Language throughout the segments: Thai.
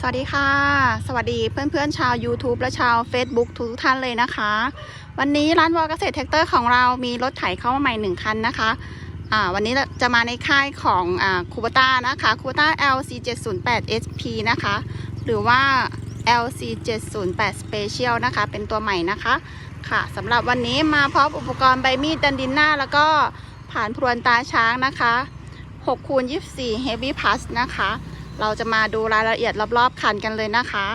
สวัสดีค่ะ สวัสดีเพื่อนๆชาว YouTube และชาว Facebook ทุกท่านเลยนะคะ วันนี้ร้านวอลเกษตรแท็กเตอร์ของเรามีรถไถเข้ามาใหม่หนึ่งคันนะคะอ่าวันนี้จะมาในค่ายของคูบต้านะคะคูบต้า LC 708 SP นะคะ หรือว่า LC 708 Special นะคะ เป็นตัวใหม่นะคะค่ะสำหรับวันนี้มาพร้อมอุปกรณ์ใบมีดดันดินหน้า แล้วก็ผ่านพรวนตาช้างนะคะ6คูณ24 Heavy Plus นะคะ เราจะมาดูรายละเอียดรอบๆคันกันเลยนะคะ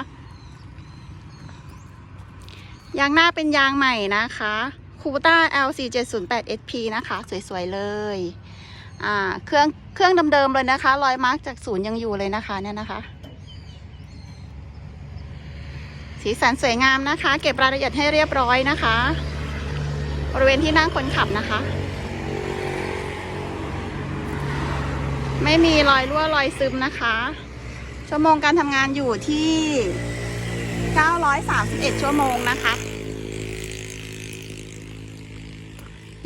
ยางหน้าเป็นยางใหม่นะคะคูต้า LC 708 SP นะคะ สวยๆเลยอ่าเครื่องเครื่องเดิมๆเลยนะคะรอยมาร์กจากศูนย์ยังอยู่เลยนะคะเนี่ยนะคะ สีสันสวยงามนะคะ เก็บรายละเอียดให้เรียบร้อยนะคะ บริเวณที่นั่งคนขับนะคะ ไม่มีรอยรั่วรอยซึมนะคะ ชั่วโมงการทำงานอยู่ที่ 931 ชั่วโมงนะคะ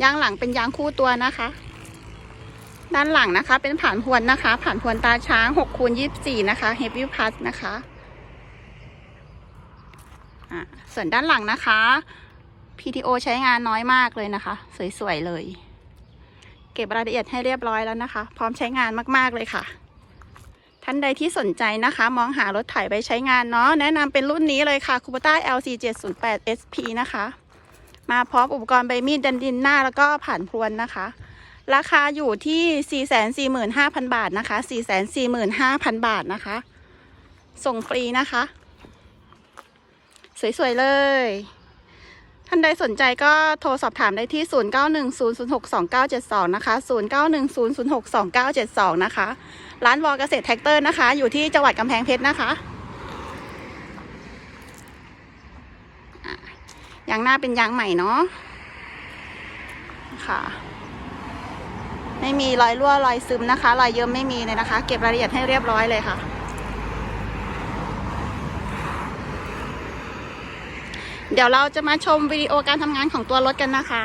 ยางหลังเป็นยางคู่ตัวนะคะ ด้านหลังนะคะ เป็นผ่านพวนนะคะ ผ่านพวนตาช้าง6คูณ24 นะคะ Heavy Plus นะคะะส่วนด้านหลังนะคะ PTO ใช้งานน้อยมากเลยนะคะ สวย ๆ เลย เก็บรายละเอียดให้เรียบร้อยแล้วนะคะ พร้อมใช้งานมากๆเลยค่ะ ท่านใดที่สนใจนะคะ มองหารถไถไปใช้งานเนาะแนะนำเป็นรุ่นนี้เลยค่ะคูปต้า LC 708 SP นะคะ มาพร้อมอุปกรณ์ใบมีดดันดินหน้าแล้วก็ผ่านพรวนนะคะ ราคาอยู่ที่ 445,000 บาทนะคะ 445,000 บาทนะคะ ส่งฟรีนะคะ สวยๆเลยานใดสนใจก็โทรสอบถามได้ที่ 0910062972 นะคะ 0910062972 นะคะ ร้านวอลเกษตรแท็กเตอร์นะคะ อยู่ที่จังหวัดกำแพงเพชรนะคะ ยางหน้าเป็นยางใหม่เนาะค่ะ ไม่มีรอยรั่วรอยซึมนะคะ รอยเยิ้มไม่มีเลยนะคะ เก็บรายละเอียดให้เรียบร้อยเลยค่ะ เดี๋ยวเราจะมาชมวิดีโอการทำงานของตัวรถกันนะคะ